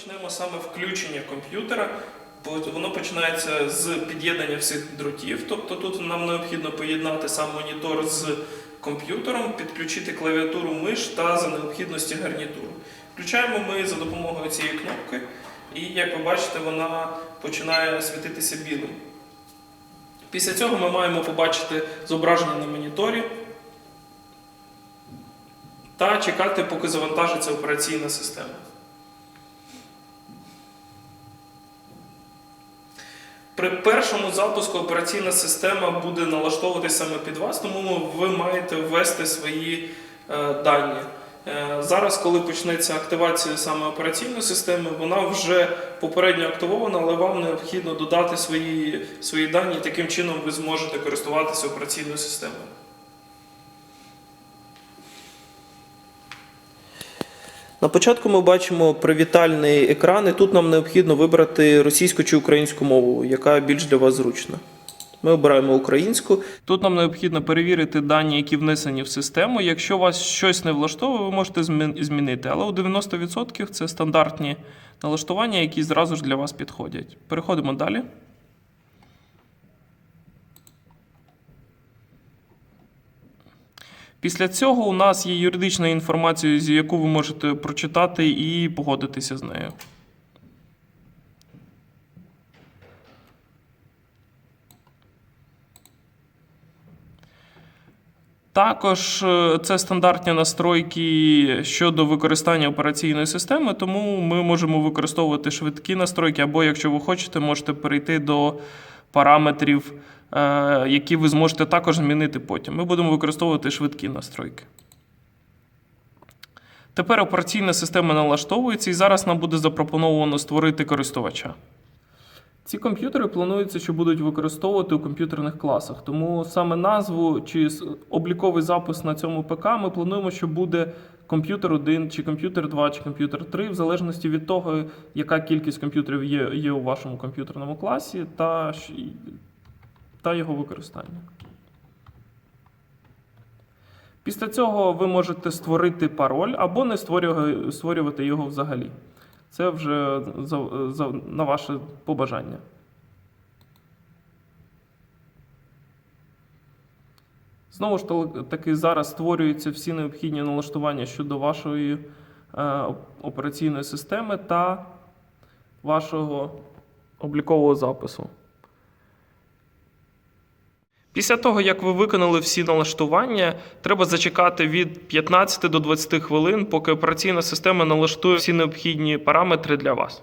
почнемо саме включення комп'ютера. Воно починається з під'єднання всіх дротів. Тобто тут нам необхідно поєднати сам монітор з комп'ютером, підключити клавіатуру миш та за необхідності гарнітуру. Включаємо ми за допомогою цієї кнопки, і як ви бачите, вона починає світитися білим. Після цього ми маємо побачити зображення на моніторі та чекати, поки завантажиться операційна система. При першому запуску операційна система буде налаштовуватися саме під вас, тому ви маєте ввести свої е, дані. Е, зараз, коли почнеться активація саме операційної системи, вона вже попередньо активована, але вам необхідно додати свої, свої дані, таким чином ви зможете користуватися операційною системою. На початку ми бачимо привітальний екран, і тут нам необхідно вибрати російську чи українську мову, яка більш для вас зручна. Ми обираємо українську. Тут нам необхідно перевірити дані, які внесені в систему. Якщо вас щось не влаштовує, ви можете змінити. Але у 90% це стандартні налаштування, які зразу ж для вас підходять. Переходимо далі. Після цього у нас є юридична інформація, з яку ви можете прочитати і погодитися з нею. Також е, це стандартні настройки щодо використання операційної системи, тому ми можемо використовувати швидкі настройки, або якщо ви хочете, можете перейти до параметрів, які ви зможете також змінити потім. Ми будемо використовувати швидкі настройки. Тепер операційна система налаштовується, і зараз нам буде запропоновано створити користувача. Ці комп'ютери планується, що будуть використовувати у комп'ютерних класах. Тому саме назву чи обліковий запис на цьому ПК ми плануємо, що буде комп'ютер 1, чи комп'ютер 2, чи комп'ютер 3, в залежності від того, яка кількість комп'ютерів є, є у вашому комп'ютерному класі, та, та його використання. Після цього ви можете створити пароль або не створювати, його взагалі. Це вже на ваше побажання. Знову ж таки, зараз створюються всі необхідні налаштування щодо вашої е, операційної системи та вашого облікового запису. Після того, як ви виконали всі налаштування, треба зачекати від 15 до 20 хвилин, поки операційна система налаштує всі необхідні параметри для вас.